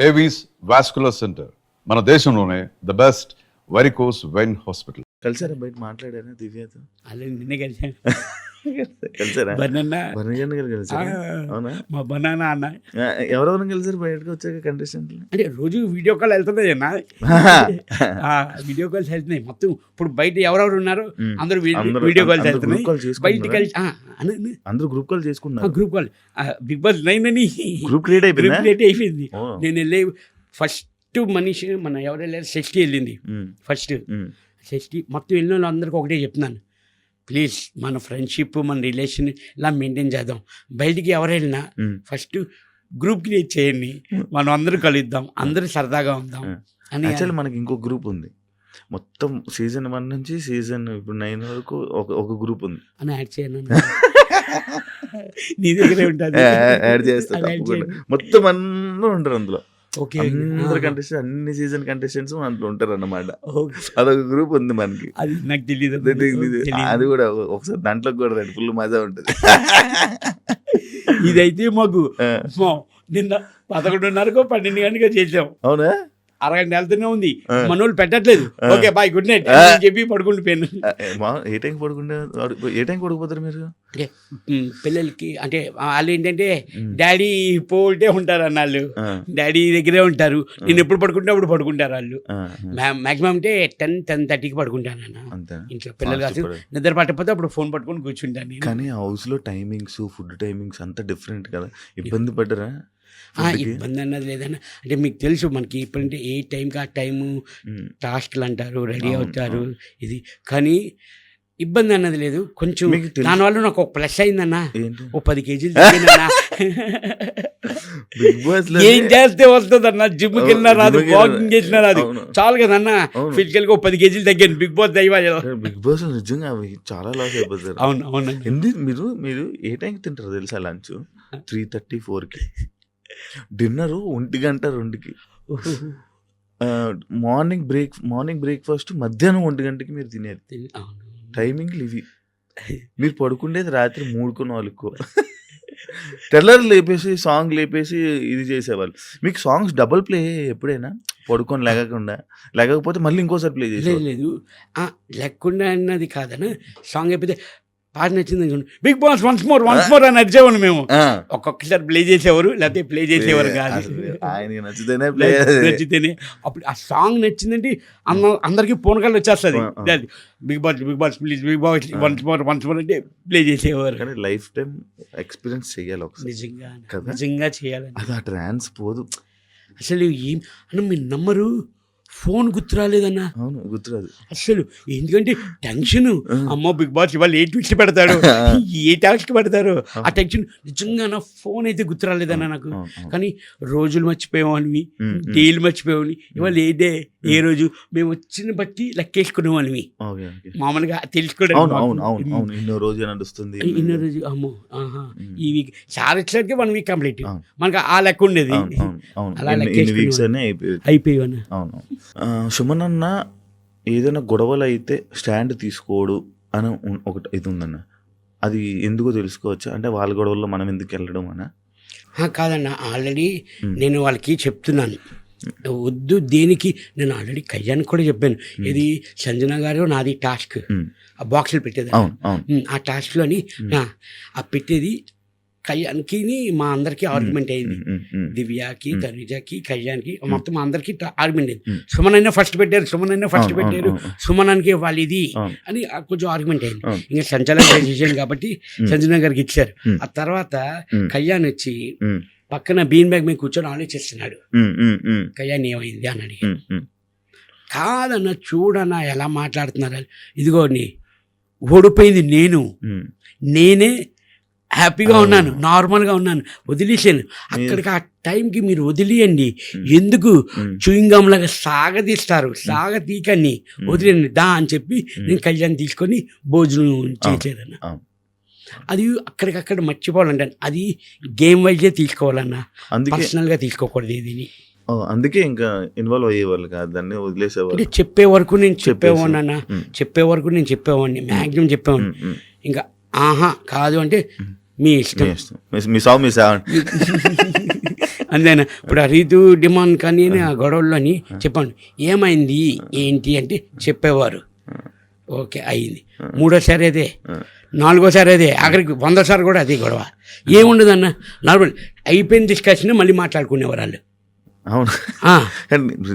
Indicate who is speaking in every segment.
Speaker 1: Avis vascular centre మన దేశంలోనే the best varicose vein hospital
Speaker 2: కలిసారా బయట మాట్లాడారా దివ్యతో
Speaker 3: అలా నిన్నే కలిసాను.
Speaker 2: కలిసారా? గారు. అవునా?
Speaker 3: మా బనానా అన్న.
Speaker 2: ఎవరెవరు కలిసారు బయటకు వచ్చాక కంటెస్టెంట్లు?
Speaker 3: అంటే రోజు వీడియో కాల్ వెళ్తున్నాయి అన్న. వీడియో కాల్స్ వెళ్తున్నాయి. మొత్తం ఇప్పుడు బయట ఎవరెవరు ఉన్నారు. అందరూ వీడియో కాల్స్ వెళ్తున్నాయి.
Speaker 2: group calls
Speaker 3: బయట
Speaker 2: చేసుకుంటున్నారా?
Speaker 3: కలిసి
Speaker 2: అందరూ గ్రూప్ కాల్ చేసుకున్నారు
Speaker 3: group call. Big boss nine అని.
Speaker 2: గ్రూప్ క్రియేట్
Speaker 3: గ్రూప్
Speaker 2: అయిపోయిందా
Speaker 3: క్రియేట్ అయిపోయింది. నేను వెళ్ళి ఫస్ట్ మనిషి మన ఎవరు వెళ్ళారు? షష్ఠి వెళ్ళింది. ఫస్ట్ షష్ఠి మొత్తం వెళ్ళిన వాళ్ళందరికీ ఒకటే చెప్తున్నాను. ప్లీజ్ మన ఫ్రెండ్షిప్ మన రిలేషన్ ఇలా మెయింటైన్ చేద్దాం. బయటికి ఎవరు వెళ్ళినా. ఫస్ట్ గ్రూప్ క్రియేట్ చేయండి. మనం అందరూ కలుద్దాం అందరూ సరదాగా ఉందాం. అని
Speaker 2: యాక్చువల్లీ మనకి ఇంకో గ్రూప్ ఉంది. మొత్తం సీజన్ వన్ నుంచి సీజన్ ఇప్పుడు నైన్ వరకు ఒక ఒక గ్రూప్ ఉంది.
Speaker 3: అని యాడ్ చేయను నీ దగ్గరే ఉంటుంది
Speaker 2: యాడ్ చేస్తా
Speaker 3: అది add
Speaker 2: తప్పకుండా.
Speaker 3: చేయండి.
Speaker 2: మొత్తం అందరూ ఉంటారు అందులో.
Speaker 3: ఓకే.
Speaker 2: అందరు కంటెస్టెంట్ అన్ని సీజన్ కంటెస్టెంట్స్ అందులో ఉంటారు అన్నమాట. అదొక గ్రూప్ ఉంది మనకి.
Speaker 3: అది నాకు తెలియదు
Speaker 2: అది- కూడా ఒక- ఒకసారి దాంట్లో కూడా రండి ఫుల్ మజా ఉంటుంది.
Speaker 3: ఇదైతే మాకు నిన్న పదకొండున్నరకు పన్నెండు గంటగా చేసాం.
Speaker 2: అవునా?
Speaker 3: అరగంట వెళ్తూనే ఉంది. మనోళ్ళు పెట్టట్లేదు. Okay bye good night. అని చెప్పి పడుకుండిపోయాను
Speaker 2: ఏ టైం పడుకుంటే ఏ టైం పడుకుపోతారు మీరు?
Speaker 3: పిల్లలకి అంటే వాళ్ళు ఏంటంటే. డాడీ పోల్టే ఉంటారు అన్నాళ్ళు. డాడీ దగ్గరే ఉంటారు. నేను ఎప్పుడు పడుకుంటే అప్పుడు పడుకుంటారు వాళ్ళు. మాక్సిమం అంటే టెన్ టెన్ థర్టీకి పడుకుంటాను అన్న. ఇంట్లో పిల్లలు కాదు. నిద్ర పట్టకపోతే అప్పుడు ఫోన్ పట్టుకొని కూర్చుంటాను
Speaker 2: కానీ హౌస్లో టైమింగ్స్ ఫుడ్ టైమింగ్స్ అంతా డిఫరెంట్ కదా. ఇబ్బంది పడ్డరా?
Speaker 3: ఇబ్బంది అన్నది లేదన్న. అంటే మీకు తెలుసు మనకి ఇప్పుడంటే ఏ టైంకి ఆ టైము టాస్క్లు అంటారు రెడీ అవుతారు ఇది. కానీ ఇబ్బంది అన్నది లేదు. కొంచెం. దానివల్ల నాకు ఒక ప్లస్ అయిందన్న. ఓ పది కేజీలు ఏం చేస్తే వస్తుందన్న? జిమ్కి వెళ్ళినా రాదు వాకింగ్ చేసినా రాదు. చాలు కదన్న. ఫిజికల్గా ఓ పది కేజీలు తగ్గాను. బిగ్ బాస్ దైవ
Speaker 2: బిగ్ బాస్ నిజంగా చాలా లాస్ అయిపోతారు.
Speaker 3: అవును అవును
Speaker 2: ఎందుకు మీరు మీరు ఏ టైంకి తింటారు తెలుసా లంచ్? త్రీ థర్టీ ఫోర్కి. డిన్నర్ ఒంటి గంట రెండుకి. మార్నింగ్ బ్రేక్ మార్నింగ్ బ్రేక్ఫాస్ట్ మధ్యాహ్నం ఒంటి గంటకి మీరు తినేది. టైమింగ్లు ఇవి మీరు పడుకుండేది రాత్రి మూడుకో నాలుగుకో. తెల్లరు లేపేసి సాంగ్ లేపేసి ఇది చేసేవాళ్ళు. మీకు సాంగ్స్ డబుల్ ప్లే ఎప్పుడైనా? పడుకొని లేగకుండా లేకపోతే మళ్ళీ ఇంకోసారి ప్లే
Speaker 3: లేదు
Speaker 2: చేసేవాళ్ళు.
Speaker 3: లేదు. లేకుండా అన్నది కాదన్న సాంగ్ అయిపోతే పాట నచ్చింది big boss once more once more అని అరిచేవాడు మేము. ఒక్కొక్కసారి ప్లే చేసేవారు లేకపోతే ప్లే చేసేవారు కాదు.
Speaker 2: ఆయనకి నచ్చితేనే ప్లే
Speaker 3: నచ్చితేనే. అప్పుడు ఆ సాంగ్ నచ్చిందంటే అన్న అందరికి పూనకాలు వచ్చేస్తుంది. Big boss big boss please big boss once more once more అంటే ప్లే చేసేవారు.
Speaker 2: కానీ లైఫ్ టైం ఎక్స్పీరియన్స్ ఒకసారి.
Speaker 3: నిజంగా? నిజంగా చేయాలని
Speaker 2: అది ఆ ట్రాన్స్ పోదు.
Speaker 3: అసలు ఏం అన్న మీరు నమ్మరు? ఫోన్ గుర్తు రాలేదన్న
Speaker 2: అవును గుర్తురాదు.
Speaker 3: అసలు ఎందుకంటే టెన్షన్. అమ్మో బిగ్ బాస్ ఇవాళ ఏ ట్విస్ట్ పెడతాడు? ఏ టాస్క్ పెడతారు? ఆ. టెన్షన్ నిజంగా నా ఫోన్ అయితే గుర్తు రాలేదన్న నాకు. కానీ రోజులు మర్చిపోయేవాళ్ళవి. డేలు మర్చిపోయేవాళ్ళని ఇవాళ ఏ డే ఏ రోజు మేము వచ్చిన బట్టి లెక్కేసుకునేవాళ్ళవి
Speaker 2: ఓకే, ఓకే.
Speaker 3: మామూలుగా.
Speaker 2: అవును ఇన్నో రోజు నడుస్తుంది.
Speaker 3: ఇన్నో రోజు అమ్మో ఆహా. ఈ వీక్ సార్ వచ్చేసరికి వన్ వీక్ కంప్లీట్. మనకు ఆ లెక్క ఉండేది. అలా
Speaker 2: అయిపోయింది.
Speaker 3: అయిపోయేవన్న.
Speaker 2: అవును. సుమన్ అన్న ఏదైనా గొడవలు అయితే స్టాండ్ తీసుకోడు అని ఒకటి ఇది ఉందన్న. అది ఎందుకో తెలుసుకోవచ్చా? అంటే వాళ్ళ గొడవల్లో మనం ఎందుకు వెళ్ళడం అన్న?
Speaker 3: కాదన్న ఆల్రెడీ. నేను వాళ్ళకి చెప్తున్నాను. వద్దు దేనికి? నేను ఆల్రెడీ కయ్యానికి కూడా చెప్పాను. ఇది సంజన గారు నాది టాస్క్. ఆ బాక్సులు పెట్టేది. ఆ టాస్క్లోని ఆ పెట్టేది కళ్యాణ్కి మా అందరికి ఆర్గ్యుమెంట్ అయింది. దివ్యకి. తనుజకి కళ్యాణ్కి మొత్తం మా అందరికి ఆర్గ్యుమెంట్ అయింది. సుమన్ అయినా ఫస్ట్ పెట్టారు సుమన్ అయినా ఫస్ట్ పెట్టారు. సుమనానికి వాళ్ళు ఇది. అని కొంచెం ఆర్గ్యుమెంట్ అయింది. ఇంకా సంచలన విషయం కాబట్టి. సంజన గారికి ఇచ్చారు. ఆ తర్వాత. కళ్యాణ్ వచ్చి పక్కన బీన్ బ్యాగ్ మీద కూర్చొని ఆలోచిస్తున్నాడు కళ్యాణ్ ఏమైంది అని అడిగి. కాదన్న చూడన్నా ఎలా మాట్లాడుతున్నారు ఇదిగో నీ ఓడిపోయింది నేను. నేనే హ్యాపీగా. ఉన్నాను నార్మల్గా ఉన్నాను వదిలేసాను అక్కడికి ఆ టైంకి మీరు వదిలేయండి. ఎందుకు?
Speaker 2: ఉమ్.
Speaker 3: చూయింగం లాగా సాగదీస్తారు సాగతీకని వదిలేయండి దా అని చెప్పి నేను కళ్యాణ్ తీసుకొని భోజనం చేసేదన్న
Speaker 2: అవును.
Speaker 3: అది అక్కడికక్కడ మర్చిపోవాలంటాను అది గేమ్ వైజే తీసుకోవాలన్న.
Speaker 2: అందుకే
Speaker 3: పర్సనల్గా తీసుకోకూడదు ఇది
Speaker 2: అందుకే ఇంకా ఇన్వాల్వ్ అయ్యేవాళ్ళు కాదు దాన్ని వదిలేసేవాళ్ళు.
Speaker 3: చెప్పే వరకు నేను చెప్పేవాడిని అన్న
Speaker 2: ఉమ్.
Speaker 3: చెప్పే వరకు నేను చెప్పేవాడిని మ్యాక్సిమం చెప్పేవాడిని. ఇంకా ఆహా కాదు అంటే మీ
Speaker 2: మీ
Speaker 3: ఇష్టం.
Speaker 2: మీ- సాగు మీ సాగు.
Speaker 3: అంతేనా? ఇప్పుడు ఆ రీతు డిమాండ్ కానీ ఆ గొడవల్లోని చెప్పండి. ఏమైంది? ఏంటి అంటే చెప్పేవారు. ఓకే అయింది. మూడోసారి అదే. నాలుగోసారి అదే. ఆఖరికి వందోసారి కూడా అదే గొడవ. ఏముండదన్న? నార్మల్. అయిపోయిన డిస్కషన్ మళ్ళీ మాట్లాడుకునేవారు వాళ్ళు.
Speaker 2: అవును.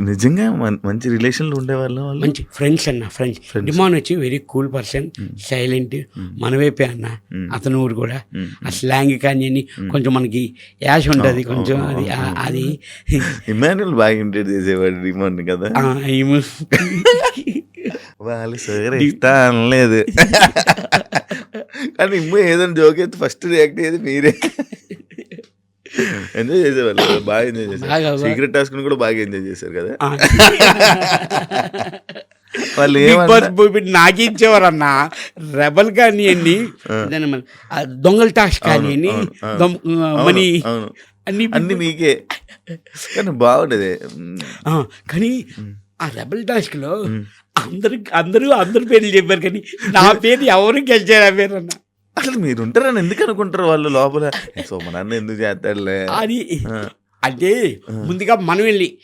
Speaker 2: నిజంగా మంచి రిలేషన్లు ఉండేవాళ్ళ వాళ్ళు?
Speaker 3: మంచి ఫ్రెండ్స్ అన్న ఫ్రెండ్స్ డిమాన్ వచ్చి వెరీ కూల్ పర్సన్ సైలెంట్ మన వైపే అన్న అతను ఊరు కూడా. ఆ స్లాంగ్ కానీ అని కొంచెం మనకి యాష్ ఉంటుంది కొంచెం అది అది.
Speaker 2: ఇమాన్యుల్ బాగా ఇంటెడ్ చేసేవాడు రిమోన్ కదా. వాళ్ళు సరే ఇస్తా అనలేదు. కానీ ఇమ్మ ఏదైనా జోక్ అయితే ఫస్ట్ రియాక్ట్ అయ్యేది మీరే. ఎంజాయ్ చేసేవాళ్ళు బాగా ఎంజాయ్ చేశారు. సీక్రెట్ టాస్క్ కూడా బాగా ఎంజాయ్ చేశారు కదా. వాళ్ళు
Speaker 3: ఇచ్చేవారు అన్న రెబల్ కానీ అన్ని దాన్ని మన- ఆ దొంగల టాక్స్ కానీ అన్ని
Speaker 2: అవును, అవును.
Speaker 3: దొం- ఆ,
Speaker 2: అవును,
Speaker 3: మనీ అన్ని
Speaker 2: అన్ని మీకే. కానీ బాగుండేది.
Speaker 3: కానీ ఆ రెబల్ టాస్క్లో అందరు అందరూ అందరు పేర్లు చెప్పారు కానీ నా పేరు ఎవరు గెలిచారు ఆ పేరు అన్న
Speaker 2: అసలు మీరు ఉంటారని ఎందుకు అనుకుంటారు వాళ్ళు లోపల? సోమనాన్న ఎందుకు చేస్తాడులే?
Speaker 3: అది. అంటే ముందుగా మనం వెళ్ళి.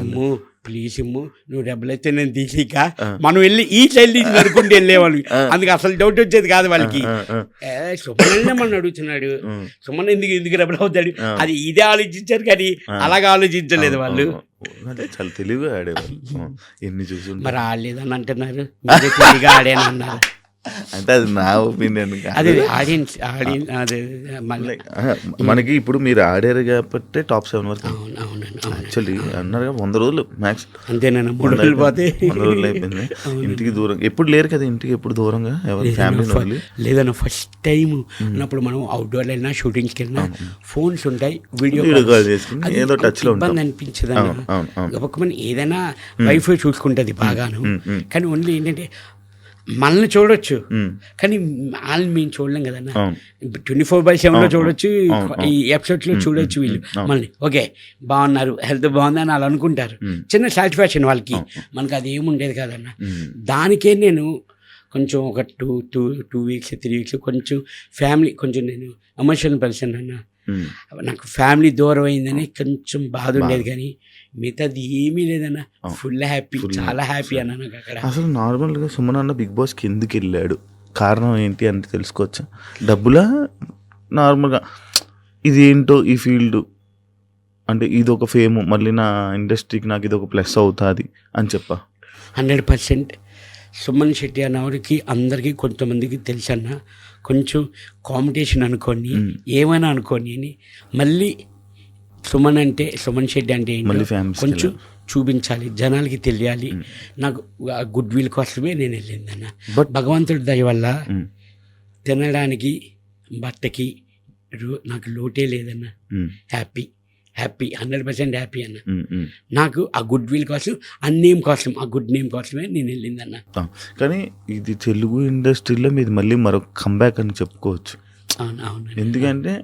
Speaker 3: ఇమ్ము ప్లీజ్ ఇమ్ము నువ్వు డబ్బులు అయితే నేను తీసిక మనం వెళ్ళి ఈ సైడ్ నుంచి నడుకుంటూ వెళ్ళేవాళ్ళు. అందుకు అసలు డౌట్ వచ్చేది కాదు వాళ్ళకి. సుమన్ మన అడుగుతున్నాడు. సుమన్ ఎందుకు ఎందుకు డబ్బులు అవుతాడు? అది ఇదే ఆలోచించారు కానీ అలాగా ఆలోచించలేదు వాళ్ళు.
Speaker 2: చాలా తెలివిగా ఆడేవాళ్ళు. ఎన్ని చూసి
Speaker 3: మరి ఆడలేదని అంటున్నారు. మీరే తెలివిగా ఆడాను అన్నారు
Speaker 2: అంటే అది నా ఒపీనియన్
Speaker 3: అదే ఆడియన్స్ ఆడియన్స్ అదే మళ్ళీ.
Speaker 2: మనకి ఇప్పుడు మీరు ఆడారు కాబట్టి టాప్ సెవెన్ వరకు. యాక్చువల్లీ అన్నారు వంద రోజులు మ్యాక్స్
Speaker 3: అంతేనా మూడు రోజులు పోతే.
Speaker 2: వంద రోజులు అయిపోయింది. ఇంటికి దూరం ఎప్పుడు లేరు కదా ఇంటికి ఎప్పుడు దూరంగా? ఎవరి ఫ్యామిలీ
Speaker 3: లేదన్న ఫస్ట్ టైం అన్నప్పుడు మనం అవుట్డోర్ వెళ్ళినా షూటింగ్స్కి వెళ్ళినా ఫోన్స్ ఉంటాయి వీడియో
Speaker 2: కాల్ చేసుకుని ఏదో టచ్లో ఉంటాం.
Speaker 3: ఇబ్బంది అనిపించదు గబక్కమని ఏదైనా వైఫ్ చూసుకుంటుంది బాగాను. కానీ ఓన్లీ ఏంటంటే మనల్ని చూడొచ్చు. కానీ వాళ్ళని మేము చూడలేం కదన్న. ట్వంటీ ఫోర్ బై సెవెన్లో చూడొచ్చు ఈ ఎపిసోడ్స్లో చూడొచ్చు వీళ్ళు. మళ్ళీ ఓకే బాగున్నారు హెల్త్ బాగుందని వాళ్ళు అనుకుంటారు. చిన్న సాటిస్ఫాక్షన్ వాళ్ళకి. మనకు అది ఏముండేది కాదన్న. దానికే నేను కొంచెం ఒక two two two weeks three weeks కొంచెం ఫ్యామిలీ కొంచెం నేను ఎమోషనల్ పర్సన్ అన్న. నాకు ఫ్యామిలీ దూరం అయిందని కొంచెం బాధ ఉండేది కానీ మిగతాది ఏమీ లేదన్న. ఫుల్ హ్యాపీ చాలా హ్యాపీ అన్న నాకు అక్కడ.
Speaker 2: అసలు నార్మల్గా సుమన్ అన్న బిగ్ బాస్కి ఎందుకు వెళ్ళాడు కారణం ఏంటి అంటే తెలుసుకోవచ్చా? డబ్బులా? నార్మల్గా. ఇది ఏంటో ఈ ఫీల్డ్? అంటే ఇది ఒక ఫేమ్ మళ్ళీ నా ఇండస్ట్రీకి నాకు ఇది ఒక ప్లస్ అవుతుంది అని చెప్పా.
Speaker 3: హండ్రెడ్ పర్సెంట్ సుమన్ శెట్టి అన్నవాడికి అందరికీ కొంతమందికి తెలుసన్న. కొంచెం కాంపిటీషన్ అనుకోని. ఏమైనా అనుకోని అని. మళ్ళీ సుమన్ అంటే సుమన్ శెట్టి అంటే ఏంటో కొంచెం చూపించాలి జనాలకి తెలియాలి. నాకు ఆ గుడ్ విల్ కోసమే నేను వెళ్ళిందన్న
Speaker 2: బట్
Speaker 3: భగవంతుడి దయ వల్ల తినడానికి బట్టకి నాకు లోటే లేదన్న. Happy happy hundred percent happy అన్న. నాకు ఆ గుడ్ విల్ కోసం ఆ నేమ్ కోసం ఆ గుడ్ నేమ్ కోసమే నేను వెళ్ళిందన్న
Speaker 2: కానీ ఇది తెలుగు ఇండస్ట్రీలో మీది మళ్ళీ మరొక కంబ్యాక్ అని చెప్పుకోవచ్చు.
Speaker 3: అవును అవును
Speaker 2: ఎందుకంటే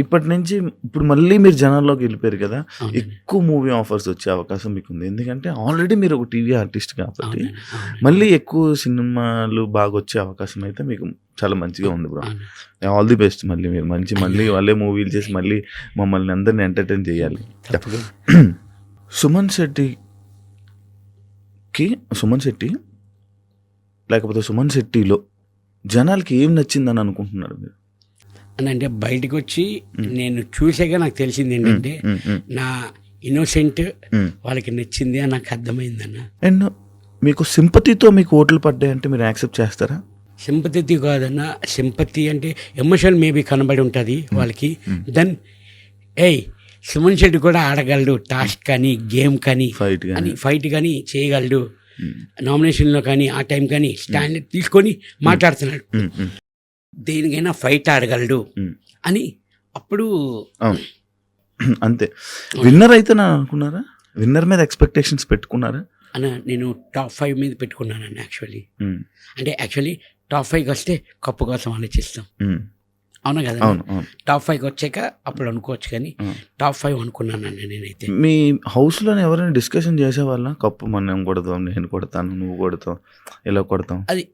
Speaker 2: ఇప్పటి నుంచి ఇప్పుడు మళ్ళీ మీరు జనాల్లోకి వెళ్ళిపోయారు కదా. ఎక్కువ మూవీ ఆఫర్స్ వచ్చే అవకాశం మీకు ఉంది ఎందుకంటే ఆల్రెడీ మీరు ఒక టీవీ ఆర్టిస్ట్ కాబట్టి. మళ్ళీ ఎక్కువ సినిమాలు బాగా వచ్చే అవకాశం అయితే మీకు చాలా మంచిగా ఉంది బ్రో. ఆల్ ది బెస్ట్ మళ్ళీ మీరు మంచి మళ్ళీ వాళ్ళే మూవీలు చేసి మళ్ళీ మమ్మల్ని అందరిని ఎంటర్టైన్ చేయాలి. సుమన్ శెట్టికి సుమన్ శెట్టి లేకపోతే సుమన్ శెట్టిలో జనాలకి ఏం నచ్చిందని అనుకుంటున్నారు మీరు
Speaker 3: అని అంటే బయటకు వచ్చి నేను చూసాక నాకు తెలిసింది ఏంటంటే నా ఇన్నోసెంట్. వాళ్ళకి నచ్చింది అని నాకు అర్థమైందన్న.
Speaker 2: అండ్ మీకు సింపతితో మీకు ఓట్లు పడ్డాయంటే మీరు యాక్సెప్ట్ చేస్తారా?
Speaker 3: సింపతి కాదన్న సింపతి అంటే ఎమోషన్ మేబీ కనబడి ఉంటుంది వాళ్ళకి. దెన్ ఏయ్ సుమన్ శెట్టి కూడా ఆడగలడు టాస్క్ కానీ గేమ్ కానీ
Speaker 2: ఫైట్
Speaker 3: అని
Speaker 2: కానీ
Speaker 3: ఫైట్ కానీ చేయగలడు. నామినేషన్లో కానీ ఆ టైం కానీ స్టాండ్ తీసుకొని మాట్లాడుతున్నాడు. దేనికైనా ఫైట్ ఆడగలడు. అని అప్పుడు
Speaker 2: అంతే. విన్నర్ అయితే నా అనుకున్నారా? విన్నర్ మీద ఎక్స్పెక్టేషన్స్ పెట్టుకున్నారా?
Speaker 3: అన్న నేను టాప్ ఫైవ్ మీద పెట్టుకున్నాను యాక్చువల్లీ
Speaker 2: మ్మ్,
Speaker 3: అంటే యాక్చువల్లీ టాప్ ఫైవ్కి వస్తే కప్పు కోసం ఆలోచిస్తాం. అవునా కదా? టాప్ ఫైవ్కి వచ్చాక అప్పుడు అనుకోవచ్చు కానీ. టాప్ ఫైవ్ అనుకున్నాను నేనైతే.
Speaker 2: మీ హౌస్లోనే ఎవరైనా డిస్కషన్ చేసేవాళ్ళ? కప్పు మనం కొడతాం నేను కొడతాను నువ్వు కొడతావు ఇలా కొడతాం?
Speaker 3: అది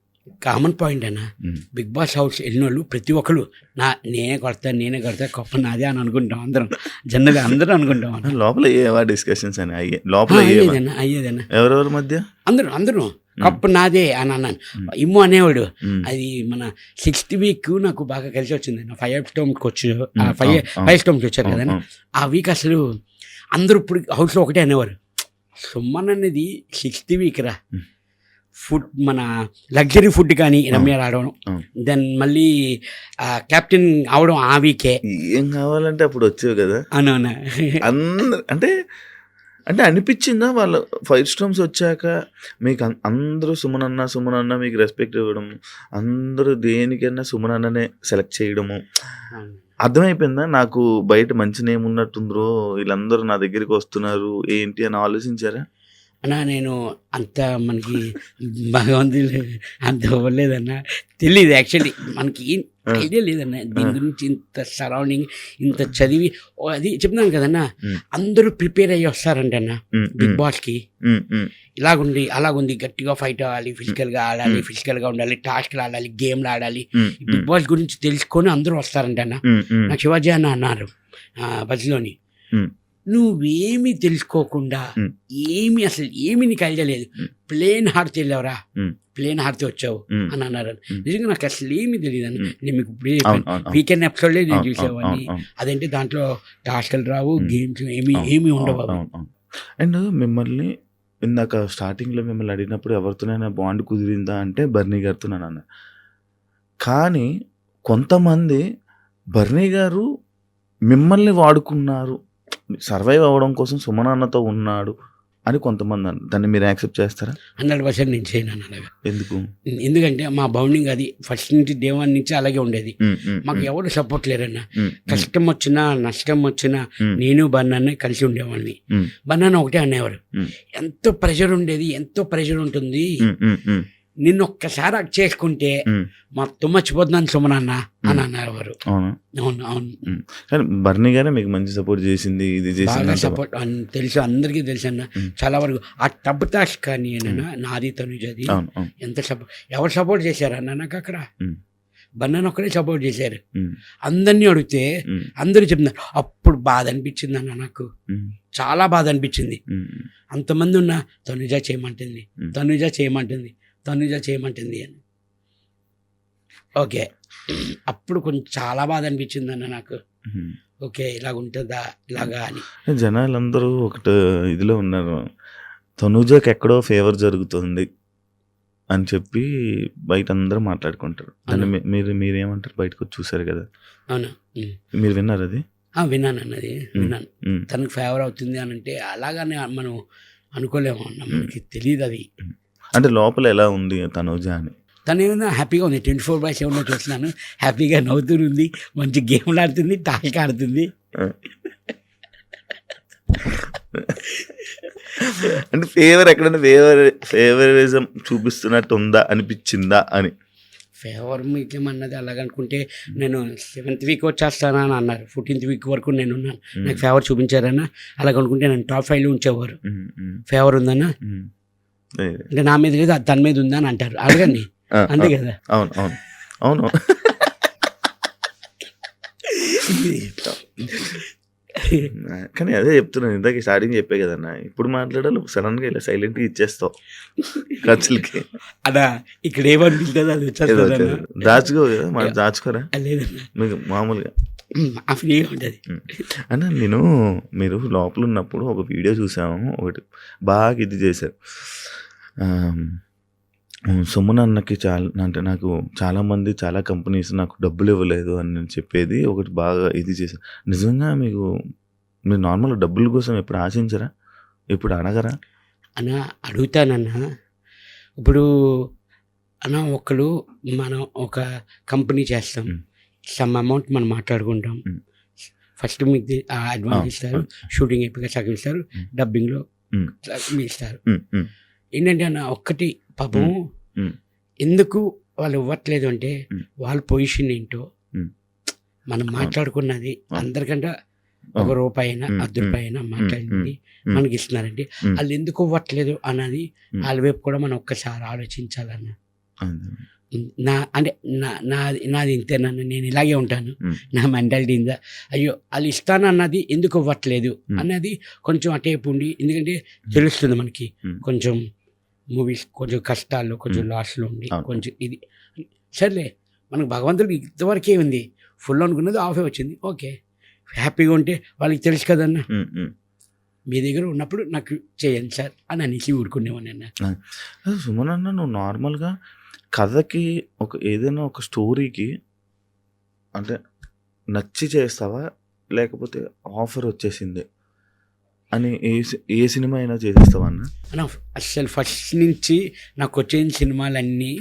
Speaker 3: కామన్ పాయింట్ అన్న. బిగ్ బాస్ హౌస్ వెళ్ళిన వాళ్ళు ప్రతి ఒక్కరు నా నేనే కొడతా నేనే కొడతా గొప్ప నాదే అని అనుకుంటాం అందరం. జనరల్ అందరూ అనుకుంటాం అన్న.
Speaker 2: లోపల డిస్కషన్స్ అని అయ్యే లోపల
Speaker 3: అయ్యేదన్న అయ్యేదన్న.
Speaker 2: ఎవరెవరి మధ్య?
Speaker 3: అందరూ అందరూ. కప్పు నాదే అని అన్నాను. ఇమ్ము అనేవాడు. అది మన సిక్స్త్ వీక్ నాకు బాగా కలిసి వచ్చింది. ఫైవ్ స్టోమ్కి వచ్చి ఫైవ్. ఫైవ్ స్టోమ్కి వచ్చారు కదా. ఆ వీక్ అసలు అందరూ ఇప్పుడు హౌస్లో ఒకటే అనేవారు. సుమ్మన్ అనేది సిక్స్త్ వీక్ రా. ఫుడ్ మన లగ్జరీ ఫుడ్ కానీ రమ్య రావడం. దెన్ మళ్ళీ కెప్టెన్ అవడం ఆ వీకే
Speaker 2: ఏం. కావాలంటే అప్పుడు వచ్చేవి కదా.
Speaker 3: అవునవునా.
Speaker 2: అందరు అంటే అంటే అనిపించిందా వాళ్ళ ఫైవ్ స్టోమ్స్ వచ్చాక? మీకు అందరూ సుమన్ అన్న సుమన్ అన్న మీకు రెస్పెక్ట్ ఇవ్వడం అందరూ దేనికైనా సుమన్ అన్ననే సెలెక్ట్ చేయడము అర్థమైపోయిందా? నాకు బయట మంచి నేమ్ ఉన్నట్టుందో వీళ్ళందరూ నా దగ్గరికి వస్తున్నారు ఏంటి అని ఆలోచించారా?
Speaker 3: అన్నా నేను అంత మనకి భగవంతుడు అంత అవ్వలేదన్న తెలియదు యాక్చువల్లీ మనకి. ఐడియా లేదన్న. దీని గురించి ఇంత సరౌండింగ్ ఇంత చదివి అది చెప్తున్నాను కదన్న. అందరూ ప్రిపేర్ అయ్యి వస్తారంటన్న బిగ్
Speaker 2: ఉమ్,
Speaker 3: బాస్కి
Speaker 2: ఉమ్, ఉమ్,
Speaker 3: ఇలాగుంది అలాగుంది. గట్టిగా ఫైట్ ఆడాలి ఫిజికల్గా ఆడాలి ఫిజికల్గా ఉండాలి టాస్క్లు ఆడాలి గేమ్లు ఆడాలి. బిగ్ బాస్ గురించి తెలుసుకొని అందరూ వస్తారంటన్న నాకు శివాజీ అన్న అన్నారు బస్లోని
Speaker 2: ఉమ్.
Speaker 3: నువ్వేమి తెలుసుకోకుండా. ఏమి అసలు ఏమి నీకు ఐడియా లేదు. ప్లేన్ హార్ట్ వెళ్ళావరా. ప్లేన్ హార్ట్ వచ్చావు. అని అన్నారు. నిజంగా నాకు అసలు ఏమి తెలియదు అని. నేను మీకు. వీకెండ్ ఎపిసోడ్ నేను చూసేవాడిని అదేంటి దాంట్లో టాస్క్లు రావు. గేమ్స్ ఏమి ఏమి ఉండవు.
Speaker 2: అండ్ మిమ్మల్ని ఇందాక స్టార్టింగ్లో మిమ్మల్ని అడిగినప్పుడు ఎవరితోనైనా బాండ్ కుదిరిందా అంటే బర్నీ గారితో నేను అన్నా కానీ కొంతమంది బర్నీ గారు మిమ్మల్ని వాడుకున్నారు సర్వైవ్ అవ్వడం కోసం సుమన్ అన్నతో ఉన్నాడు అని కొంతమంది అన్నారు దాన్ని మీరు యాక్సెప్ట్ చేస్తారా?
Speaker 3: హండ్రెడ్ పర్సెంట్ నేను చేయను
Speaker 2: ఎందుకు?
Speaker 3: ఎందుకంటే మా బౌండింగ్ అది ఫస్ట్ నుంచి డే వన్ నుంచి అలాగే ఉండేది. మాకు ఎవరు సపోర్ట్ లేరన్న. కష్టం వచ్చినా నష్టం వచ్చినా నేను బన్నాన్ని కలిసి ఉండేవాడిని. బన్నాన్న ఒకటే అనేవారు. ఎంతో ప్రెషర్ ఉండేది ఎంతో ప్రెషర్ ఉంటుంది. నిన్ను ఒక్కసారి అది చేసుకుంటే. మొత్తం మర్చిపోతున్నాను సుమనన్న అని అన్నారు
Speaker 2: అవును?
Speaker 3: అవును అవును.
Speaker 2: కానీ బర్నీ గారే మీకు మంచి సపోర్ట్ చేసింది ఇది చేసింది.
Speaker 3: సపోర్ట్ తెలుసు అందరికీ తెలుసు అన్న. చాలా వరకు ఆ టబ్ తాష్ కానీ అన్న నాది తనుజది ఎంత సపోర్ట్ ఎవరు సపోర్ట్ చేశారు అన్న నాకు అక్కడ. బన్నాను ఒక్కడే సపోర్ట్ చేశారు. అందరినీ అడిగితే అందరూ చెప్తున్నారు అప్పుడు బాధ అనిపించింది అన్న నాకు. చాలా బాధ అనిపించింది. అంతమంది ఉన్న తనుజ చేయమంటుంది. తనుజ చేయమంటుంది. తనుజ చేయమంటుంది అని. ఓకే. అప్పుడు కొంచెం చాలా బాధ అనిపించింది అన్న నాకు. ఓకే ఇలాగ ఉంటుందా ఇలాగా అని.
Speaker 2: జనాలందరూ ఒకటి ఇదిలో ఉన్నారు. తనుజకి ఎక్కడో ఫేవర్ జరుగుతుంది అని చెప్పి బయట అందరూ మాట్లాడుకుంటారు దాన్ని మీ- మీరు మీరేమంటారు? బయటకు వచ్చి చూసారు కదా.
Speaker 3: అవును.
Speaker 2: మీరు విన్నారు అది?
Speaker 3: ఆ, విన్నాను అన్నది. విన్నాను. తనకు ఫేవర్ అవుతుంది అని అంటే అలాగనే మనం అనుకోలేము అన్న మనకి తెలియదు అది.
Speaker 2: అంటే లోపల ఎలా ఉంది తనుజ అని?
Speaker 3: తను ఏమైనా హ్యాపీగా ఉంది. ట్వంటీ ఫోర్ బై సెవెన్లో చూస్తున్నాను. హ్యాపీగా నవ్వుతుంది మంచి గేమ్లు ఆడుతుంది టాక్ ఆడుతుంది.
Speaker 2: అంటే ఫేవర్ ఎక్కడైనా ఫేవర్ ఫేవరిజం చూపిస్తున్నట్టు ఉందా అనిపించిందా అని?
Speaker 3: ఫేవర్ మీకేమన్నది అలాగనుకుంటే నేను సెవెంత్ వీక్ వచ్చేస్తానా అని అన్నారు. ఫోర్టీన్త్ వీక్ వరకు నేను ఉన్నాను నాకు ఫేవర్ చూపించారన్నా. అలాగనుకుంటే నేను టాప్ ఫైవ్లో ఉంచేవారు. ఫేవర్ ఉందన్నా? అంటే నా మీద అది తన మీద ఉందా అని అంటారు. అడగండి. అంతే కదా?
Speaker 2: అవును అవును. అవును. కానీ అదే చెప్తున్నాను ఇందాక స్టార్టింగ్ చెప్పే కదన్నా ఇప్పుడు మాట్లాడాలి సడన్గా ఇలా సైలెంట్గా ఇచ్చేస్తావు. ఖర్చులకి.
Speaker 3: అదా ఇక్కడ ఏమనిపిస్తుందో అది.
Speaker 2: దాచుకో కదా మనం దాచుకోరా?
Speaker 3: లేదన్నా.
Speaker 2: మీకు మామూలుగా.
Speaker 3: ఫ్రీగా ఉంటుంది.
Speaker 2: అన్న నేను మీరు లోపల ఉన్నప్పుడు ఒక వీడియో చూసాము ఒకటి బాగా ఇది చేశారు. సుమన్ అన్నకి చాలా అంటే నాకు చాలా మంది చాలా కంపెనీస్ నాకు డబ్బులు ఇవ్వలేదు అని నేను చెప్పేది ఒకటి బాగా ఇది చేశారు నిజంగా మీకు మీరు నార్మల్ డబ్బుల కోసం ఎప్పుడు ఆశించరా? ఇప్పుడు అడగరా?
Speaker 3: అన్న అడుగుతానన్నా. ఇప్పుడు అన్న ఒకరు మనం ఒక కంపెనీ చేస్తాం. సమ్ అమౌంట్ మనం మాట్లాడుకుంటాం. ఫస్ట్ మీకు అడ్వాన్స్ ఇస్తారు. షూటింగ్ అయిపోయి సగం ఇస్తారు. డబ్బింగ్లో ఇస్తారు ఏంటంటే అన్న ఒక్కటి పాపం. ఎందుకు వాళ్ళు ఇవ్వట్లేదు అంటే. వాళ్ళ పొజిషన్ ఏంటో. మనం మాట్లాడుకున్నది. అందరికంటే ఒక. రూపాయి అయినా అర్ధ రూపాయి అయినా మాట్లాడింది. మనకి ఇస్తున్నారంటే
Speaker 2: మ్.
Speaker 3: వాళ్ళు ఎందుకు ఇవ్వట్లేదు అన్నది. వాళ్ళ వైపు కూడా మనం ఒక్కసారి ఆలోచించాలన్న. నా అంటే నా నాది నాది ఇంతే నన్ను నేను ఇలాగే ఉంటాను. నా మెంటాలిటీ ఇందా అయ్యో వాళ్ళు ఇస్తాను అన్నది ఎందుకు ఇవ్వట్లేదు. అన్నది కొంచెం అటేపు ఉండి ఎందుకంటే తెలుస్తుంది మనకి. కొంచెం మూవీస్ కొంచెం కష్టాలు కొంచెం. లాస్లో ఉండి. కొంచెం ఇది. సర్లే మనకు భగవంతుడికి ఇంతవరకే ఉంది ఫుల్ అనుకున్నది ఆఫే వచ్చింది. ఓకే. హ్యాపీగా ఉంటే వాళ్ళకి తెలుసు కదన్న. మీ దగ్గర ఉన్నప్పుడు నాకు చేయండి సార్ అని అనేసి ఊరుకునేవాడిని అన్న.
Speaker 2: సుమన్ అన్న నువ్వు నార్మల్గా కథకి ఒక ఏదైనా ఒక స్టోరీకి అంటే నచ్చి చేస్తావా? లేకపోతే ఆఫర్ వచ్చేసింది? అని ఏ ఏ సినిమా అయినా చేసేస్తావా అన్న?
Speaker 3: అసలు ఫస్ట్ నుంచి నాకు వచ్చిన సినిమాలన్నీ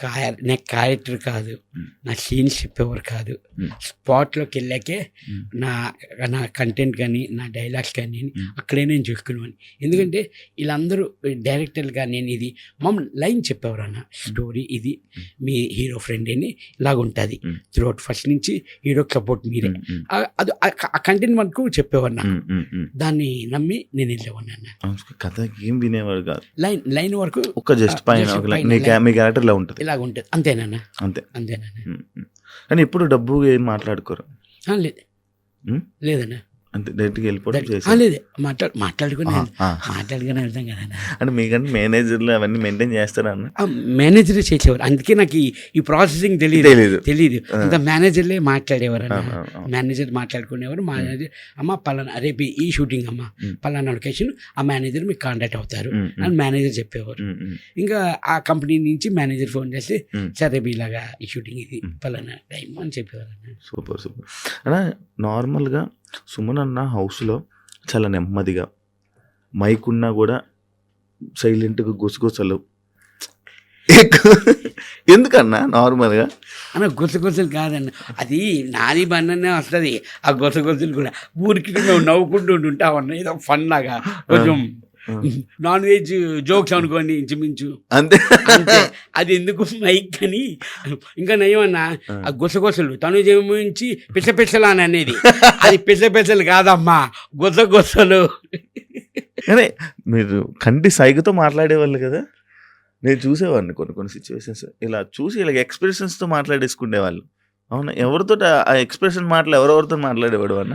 Speaker 3: కాయ నా క్యారెక్టర్ కాదు. నా సీన్స్ చెప్పేవారు కాదు. స్పాట్లోకి వెళ్ళాకే. నా నా కంటెంట్ కానీ నా డైలాగ్స్ కానీ. అక్కడే నేను చూసుకునేవాడిని ఎందుకంటే వీళ్ళందరూ డైరెక్టర్లు కానీ నేను ఇది మమ్మల్ని లైన్ చెప్పేవారు అన్న స్టోరీ ఇది మీ హీరో ఫ్రెండ్ అని ఇలాగ ఉంటుంది. త్రూఅవుట్ ఫస్ట్ నుంచి హీరోకి సపోర్ట్ మీరే అది ఆ కంటెంట్ మనకు చెప్పేవారు నాకు. దాన్ని నమ్మి నేను వెళ్ళేవాడిని అన్న
Speaker 2: కథ ఏం వినేవాడు కాదు
Speaker 3: లైన్ లైన్ వరకు
Speaker 2: ఒక జస్ట్ పైన మీ క్యా-
Speaker 3: line.
Speaker 2: మీ క్యారెక్టర్ ఇలా ఉంటుంది
Speaker 3: ఇలాగ ఉంటుంది. అంతేనా
Speaker 2: అంతే.
Speaker 3: అంతేనా.
Speaker 2: కానీ ఎప్పుడు డబ్బు ఏం మాట్లాడుకోరు?
Speaker 3: లేదు? లేదన్నా
Speaker 2: అంతే డైరెక్ట్గా వెళ్ళిపోవడం
Speaker 3: ఆ,
Speaker 2: చేసి
Speaker 3: లేదు మాట్లాడు మాట్లాడుకుని మాట్లాడుకుని వెళ్తాం కదా
Speaker 2: అంటే మీకంటే మేనేజర్లు అవన్నీ మెయింటైన్ చేస్తారా అన్న?
Speaker 3: మేనేజర్ చేసేవారు. అందుకే నాకు ఈ- ఈ ప్రాసెసింగ్ తెలియదు. తెలియదు
Speaker 2: ఆ.
Speaker 3: అంత మేనేజర్లే మాట్లాడేవారు. మేనేజర్ మాట్లాడుకునేవారు. మేనేజర్ అమ్మ పలానా రేపు ఈ షూటింగ్ అమ్మ. పలానా లొకేషన్ ఆ మేనేజర్ మీకు కాంటాక్ట్ అవుతారు. అని మేనేజర్ చెప్పేవారు. ఇంకా ఆ కంపెనీ నుంచి మేనేజర్ ఫోన్ చేసి. సరే రేపు ఇలాగా ఈ షూటింగ్ ఇది. పలానా టైం అని చెప్పేవారు
Speaker 2: సూపర్ సూపర్. అలా నార్మల్గా సుమన్ అన్న హౌస్లో చాలా నెమ్మదిగా మైక్ ఉన్నా కూడా సైలెంట్గా గుసగుసలు. ఎందుకన్నా నార్మల్గా?
Speaker 3: అన్న గుసగుసలు కాదన్న. అది నాది బండనే వస్తుంది. ఆ గుసగుసలు కూడా ఊరికి నువ్వు నవ్వుకుంటూ ఉంటుంటే అవన్నీ ఏదో ఫన్ లాగా. కొంచెం నాన్ వెజ్ జోక్స్ అనుకోండి ఇంచుమించు.
Speaker 2: అంతే.
Speaker 3: అంతే. అది ఎందుకు మైక్ అని ఇంకా నయమన్నా ఆ. గుసగుసలు తను జమించి పిస పిసలు అని అనేది. అది పిస పిసలు కాదమ్మా గుసగుసలు.
Speaker 2: కానీ మీరు కంటి సైగతో మాట్లాడేవాళ్ళు కదా. నేను చూసేవాడిని కొన్ని కొన్ని సిచ్యువేషన్స్ ఇలా చూసి ఇలా ఎక్స్ప్రెషన్స్తో మాట్లాడేసుకునేవాళ్ళు అవునా? ఎవరితో ఆ ఎక్స్ప్రెషన్ మాటలు ఎవరెవరితో మాట్లాడేవాడు అన్న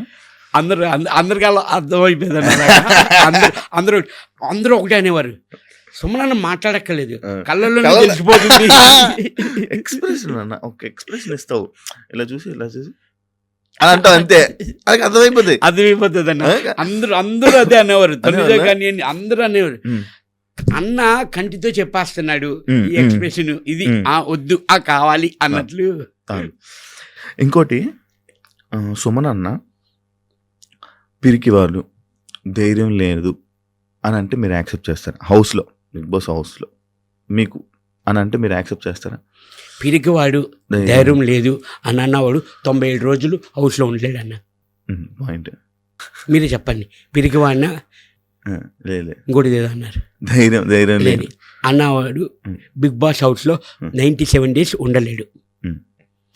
Speaker 3: అందరూ అంద- అందరికీ అలా అర్థమైపోయింది అన్న అందరూ అందరూ అందరూ ఒకటే అనేవారు. సుమనన్న మాట్లాడక్కర్లేదు. కళ్ళల్లో.
Speaker 2: కళ్ళలో-
Speaker 3: తెలిసిపోతుంది.
Speaker 2: ఎక్స్ప్రెషన్ అన్న ఒక ఎక్స్ప్రెషన్ ఇస్తావు. ఇలా చూసి ఇలా చూసి. అని అంటావు అంతే. అది అర్థమైపోతుంది
Speaker 3: అర్థమైపోతుంది అన్న? అందరూ అందరూ అదే అనేవారు. తొమ్మిదో
Speaker 2: అనేవాళ్ళా?
Speaker 3: కానీ అందరూ అనేవారు. అన్న కంటితో చెప్పేస్తున్నాడు ఈ. ఎక్స్ప్రెషన్ ఇది. ఆ వద్దు ఆ కావాలి అన్నట్లు.
Speaker 2: ఇంకోటి సుమన్ అన్న పిరికి వాళ్ళు ధైర్యం లేదు అని అంటే మీరు యాక్సెప్ట్ చేస్తారా? హౌస్లో బిగ్ బాస్ హౌస్లో మీకు అని అంటే మీరు యాక్సెప్ట్ చేస్తారా?
Speaker 3: పిరికివాడు ధైర్యం. లేదు అని అన్నవాడు తొంభై ఏడు రోజులు హౌస్లో ఉండలేడు అన్న.
Speaker 2: పాయింట్.
Speaker 3: మీరే చెప్పండి. పిరికివాడిన
Speaker 2: లేదు
Speaker 3: ఇంకోటి ఏదో అన్నారు?
Speaker 2: ధైర్యం ధైర్యం లేదు.
Speaker 3: అన్నవాడు. బిగ్ బాస్ హౌస్లో. నైంటీ సెవెన్ డేస్ ఉండలేడు.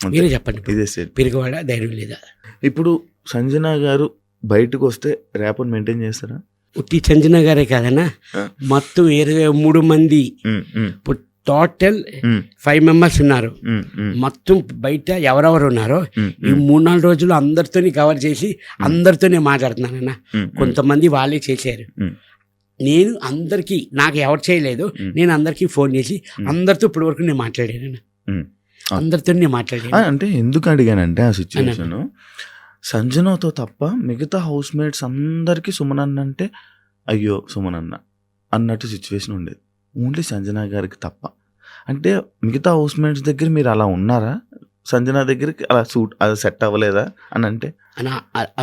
Speaker 3: మీరే చెప్పండి. పిరికివాడ ధైర్యం లేదా?
Speaker 2: ఇప్పుడు సంజన గారు బయటకు వస్తే ర్యాప్ మెయింటైన్ చేస్తారా?
Speaker 3: ఉట్టి సంజన గారే కాదన్నా.
Speaker 2: ఆ.
Speaker 3: మొత్తం ఇరవై మూడు మంది. టోటల్ ఫైవ్ మెంబర్స్ ఉన్నారు. మొత్తం బయట ఎవరెవరు ఉన్నారో ఈ మూడు నాలుగు రోజులు అందరితోని కవర్ చేసి అందరితోనే మాట్లాడుతున్నానన్న. కొంతమంది వాళ్ళే చేశారు. నేను అందరికీ నాకు ఎవరు చేయలేదు. నేను అందరికీ ఫోన్ చేసి. అందరితో ఇప్పటి వరకు నేను మాట్లాడాను. అందరితో నేను మాట్లాడాను
Speaker 2: అంటే ఎందుకు అడిగానంటే ఆ సిచ్యువేషన్ సంజనతో తప్ప మిగతా హౌస్ మేట్స్ అందరికీ సుమనన్న అంటే అయ్యో సుమనన్న అన్నట్టు సిచ్యువేషన్ ఉండేది ఓన్లీ సంజన గారికి తప్ప అంటే మిగతా హౌస్ మేట్స్ దగ్గర మీరు అలా ఉన్నారా సంజన దగ్గరికి అలా సూట్ అది సెట్ అవ్వలేదా అని అంటే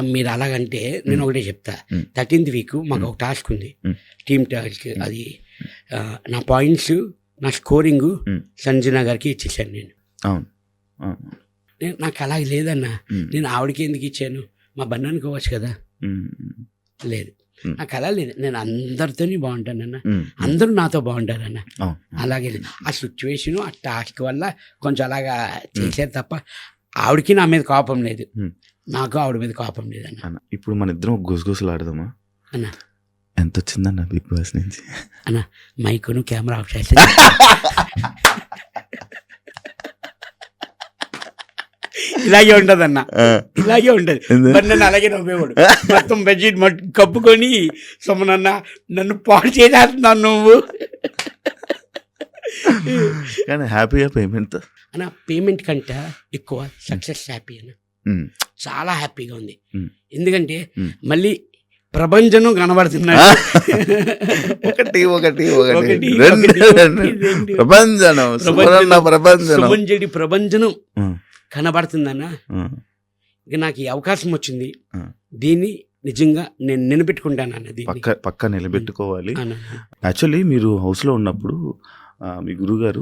Speaker 3: మీరు అలాగంటే నేను ఒకటే చెప్తా. థర్టీన్త్ వీక్ మాకు. ఒక టాస్క్ ఉంది. టీమ్ టాస్క్ అది నా పాయింట్స్ నా స్కోరింగ్. సంజన గారికి ఇచ్చేసాను నేను
Speaker 2: అవును.
Speaker 3: నేను నాకు అలాగే లేదన్న. నేను ఆవిడకి ఎందుకు ఇచ్చాను? మా బన్నానికి ఇవ్వచ్చు కదా? లేదు. నాకు అలా లేదు. నేను అందరితోని బాగుంటానన్న. అందరూ నాతో బాగుంటారన్న. అలాగే. ఆ సిచ్యువేషన్ ఆ టాస్క్ వల్ల కొంచెం అలాగా చేశారు తప్ప ఆవిడకి నా మీద కోపం లేదు. నాకు ఆవిడ మీద కోపం లేదన్న.
Speaker 2: అన్న ఇప్పుడు మన ఇద్దరం గుసగుసలు ఆడదామా
Speaker 3: అన్న.
Speaker 2: ఎంత వచ్చిందన్న బిగ్ బాస్ నుంచి?
Speaker 3: అన్న మైకును కెమెరా ఆఫ్ చేస్తే ఇలాగే ఉంటది అన్న ఇలాగే ఉంటది.
Speaker 2: ఎందుకు?
Speaker 3: మరి నన్ను అలాగే నవ్వేవాడు. మొత్తం బెడ్షీట్ కప్పుకొని సొమ్మనన్న నన్ను పాడు చేసేస్తున్నాను నువ్వు.
Speaker 2: కానీ హ్యాపీగా పేమెంట్?
Speaker 3: అన్న పేమెంట్ కంటే ఎక్కువ సక్సెస్ హ్యాపీ అన్న. చాలా హ్యాపీగా ఉంది. ఎందుకంటే. మళ్ళీ ప్రభంజనం కనబడుతున్నాడు
Speaker 2: ఒకటి ఒకటి ఒకటి. రెండు
Speaker 3: ఒకటి,
Speaker 2: రెండు.
Speaker 3: కనబడుతుందన్న? ఇక నాకు ఈ అవకాశం వచ్చింది. దీన్ని నిజంగా నేను నిలబెట్టుకుంటాను అన్న దీన్ని.
Speaker 2: పక్క పక్క నిలబెట్టుకోవాలి. యాక్చువల్లీ మీరు హౌస్లో ఉన్నప్పుడు ఆ, మీ గురుగారు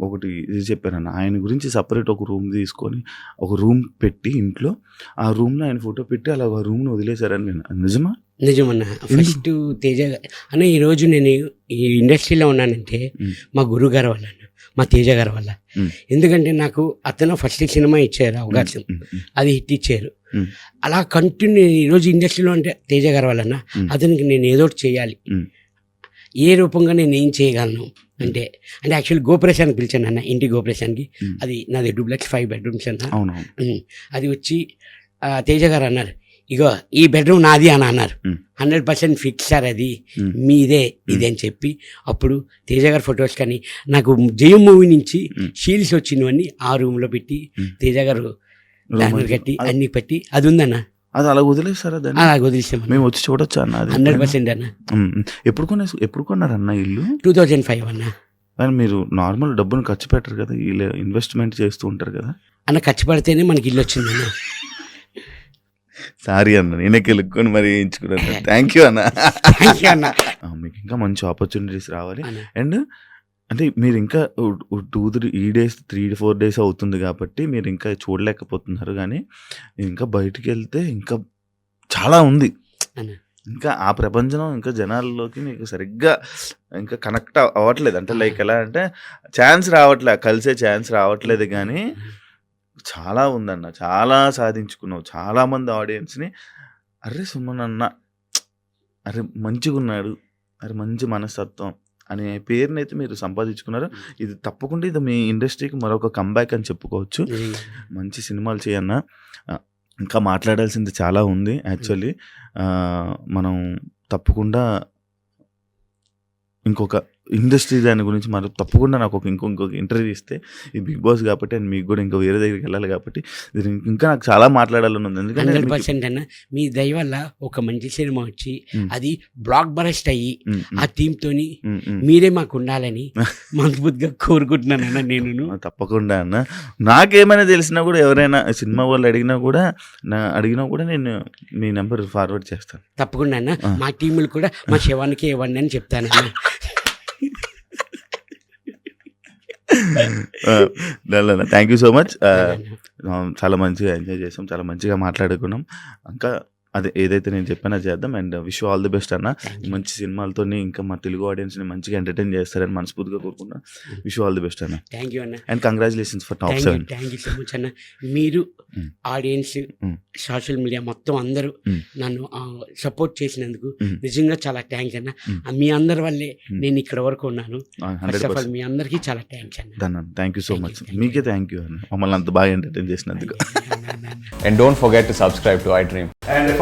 Speaker 2: ఒకటి ఇది చెప్పారన్న. ఆయన గురించి సపరేట్ ఒక రూమ్ తీసుకొని ఒక రూమ్ పెట్టి ఇంట్లో ఆ రూమ్లో ఆయన ఫోటో పెట్టి అలా ఒక రూమ్ని వదిలేశారని నేను. నిజమా?
Speaker 3: నిజమన్న. ఫస్ట్ తేజ అన్న ఈరోజు నేను ఈ ఇండస్ట్రీలో ఉన్నానంటే
Speaker 2: మ్.
Speaker 3: మా గురువు గారి వల్ల. మా తేజ గారి వల్ల. ఎందుకంటే నాకు అతను ఫస్ట్ సినిమా ఇచ్చారు అవకాశం అది హిట్ ఇచ్చారు. అలా కంటిన్యూ ఈరోజు ఇండస్ట్రీలో అంటే తేజ గారి వలన. అతనికి నేను ఏదో చేయాలి. ఏ రూపంగా నేను ఏం చేయగలను అంటే అంటే యాక్చువల్ గోపురేషానికి పిలిచాను అన్న ఇంటి గోపురేషానికి
Speaker 2: మ్.
Speaker 3: అది నాది డూప్లెక్స్ ఫైవ్ బెడ్రూమ్స్ అన్న. అది వచ్చి తేజ గారు అన్నారు ఇగో ఈ బెడ్రూమ్ నాది అని అన్నారు. హండ్రెడ్ పర్సెంట్ ఫిక్స్ సార్ అది. మీదే ఇదే అని చెప్పి అప్పుడు తేజ గారి ఫొటోస్ కానీ నాకు జయం మూవీ నుంచి. షీల్స్ వచ్చినవన్నీ ఆ రూమ్లో పెట్టి. తేజ గారు బ్యానర్ కట్టి
Speaker 2: అది-
Speaker 3: అన్ని పెట్టి అది ఉందన్న.
Speaker 2: అది అలా వదిలేసారా దాన్ని?
Speaker 3: అలా వదిలేసాం
Speaker 2: మేము వచ్చి చూడొచ్చా అన్న అది?
Speaker 3: హండ్రెడ్? పర్సెంట్ అన్న.
Speaker 2: ఎప్పుడు కొనే ఎప్పుడు కొన్నారన్న ఇల్లు?
Speaker 3: టూ థౌజండ్ ఫైవ్ అన్న.
Speaker 2: కానీ మీరు నార్మల్ డబ్బును ఖర్చు పెట్టరు కదా ఇలా ఇన్వెస్ట్మెంట్ చేస్తూ ఉంటారు కదా.
Speaker 3: అన్న ఖర్చు పడితేనే మనకి ఇల్లు వచ్చిందన్న.
Speaker 2: సారీ అన్న నేనే కెలుక్కొని మరి వేయించుకున్నాను. థ్యాంక్ యూ అన్న.
Speaker 3: అన్న.
Speaker 2: మీకు ఇంకా మంచి ఆపర్చునిటీస్ రావాలి. అండ్ అంటే మీరు ఇంకా టూ త్రీ ఈ డేస్ త్రీ ఫోర్ డేస్ అవుతుంది కాబట్టి మీరు ఇంకా చూడలేకపోతున్నారు కానీ ఇంకా బయటికి వెళ్తే ఇంకా చాలా ఉంది. ఇంకా ఆ ప్రపంచం ఇంకా జనాల్లోకి మీకు సరిగ్గా ఇంకా కనెక్ట్ అవ్వట్లేదు. అంటే లైక్ ఎలా అంటే ఛాన్స్ రావట్లే కలిసే ఛాన్స్ రావట్లేదు కానీ చాలా ఉందన్న. చాలా సాధించుకున్నావు. చాలా మంది ఆడియన్స్ని అరే సుమన్ అన్న అరే మంచిగా ఉన్నాడు అరే మంచి మనస్తత్వం అనే పేరుని అయితే మీరు సంపాదించుకున్నారు. ఇది తప్పకుండా ఇది మీ ఇండస్ట్రీకి మరొక కంబ్యాక్ అని చెప్పుకోవచ్చు. మంచి సినిమాలు చేయన్న. ఇంకా మాట్లాడాల్సింది చాలా ఉంది యాక్చువల్లీ. మనం తప్పకుండా ఇంకొక ఇండస్ట్రీ దాని గురించి మరి తప్పకుండా నాకు ఒక ఇంకో ఇంకొక ఇంటర్వ్యూ ఇస్తే ఈ బిగ్ బాస్ కాబట్టి అండ్ మీకు కూడా ఇంకా వేరే దగ్గరికి వెళ్ళాలి కాబట్టి ఇంకా నాకు చాలా మాట్లాడాలని ఉంది. ఎందుకంటే
Speaker 3: పర్సెంట్ అన్న మీ దయ వల్ల ఒక మంచి సినిమా వచ్చి. అది బ్లాక్ బరెస్ట్ అయ్యి ఆ థీమ్ తోని
Speaker 2: ఉమ్, ఉమ్.
Speaker 3: మీరే మాకు ఉండాలని మనస్ఫూర్తిగా కోరుకుంటున్నాను అన్న నేను
Speaker 2: తప్పకుండా అన్న. నాకేమైనా తెలిసినా కూడా ఎవరైనా సినిమా వాళ్ళు అడిగినా కూడా నా అడిగినా కూడా నేను మీ నెంబర్ ఫార్వర్డ్ చేస్తాను.
Speaker 3: తప్పకుండా అన్న. మా టీములు కూడా మా శవానికి ఇవ్వండి అని చెప్తాను అన్న
Speaker 2: థ్యాంక్ యూ సో మచ్ చాలా మంచిగా ఎంజాయ్ చేసాం చాలా మంచిగా మాట్లాడుకున్నాం. ఇంకా అదే ఏదైతే నేను చెప్పానో చేద్దాం. And wish all the best అన్న. మంచి సినిమాలతో ఇంకా మా తెలుగు ఆడియన్స్ని మంచిగా ఎంటర్టైన్ చేస్తారని మనస్ఫూర్తిగా కోరుకున్నా విష్ ఆల్ ది బెస్ట్ అన్న.
Speaker 3: థ్యాంక్ యూ అన్న.
Speaker 2: And congratulations for top seven.
Speaker 3: Thank you so much అన్న. మీరు
Speaker 2: Mm.
Speaker 3: Audience
Speaker 2: Mm.
Speaker 3: Social media మొత్తం అందరూ. నన్ను సపోర్ట్ చేసినందుకు. నిజంగా చాలా థ్యాంక్స్ అన్న. మీ అందరి వల్లే. నేను ఇక్కడ వరకు ఉన్నాను.
Speaker 2: Hundred
Speaker 3: first of all
Speaker 2: percent
Speaker 3: మీ అందరికీ చాలా థ్యాంక్స్ అన్న.
Speaker 2: థ్యాంక్ యూ సో మచ్ మీకే థ్యాంక్ యూ అన్న. మమ్మల్ని అంత బాగా ఎంటర్టైన్ చేసినందుకు.
Speaker 3: అన్న.
Speaker 4: And don't forget to subscribe to iDream.
Speaker 5: And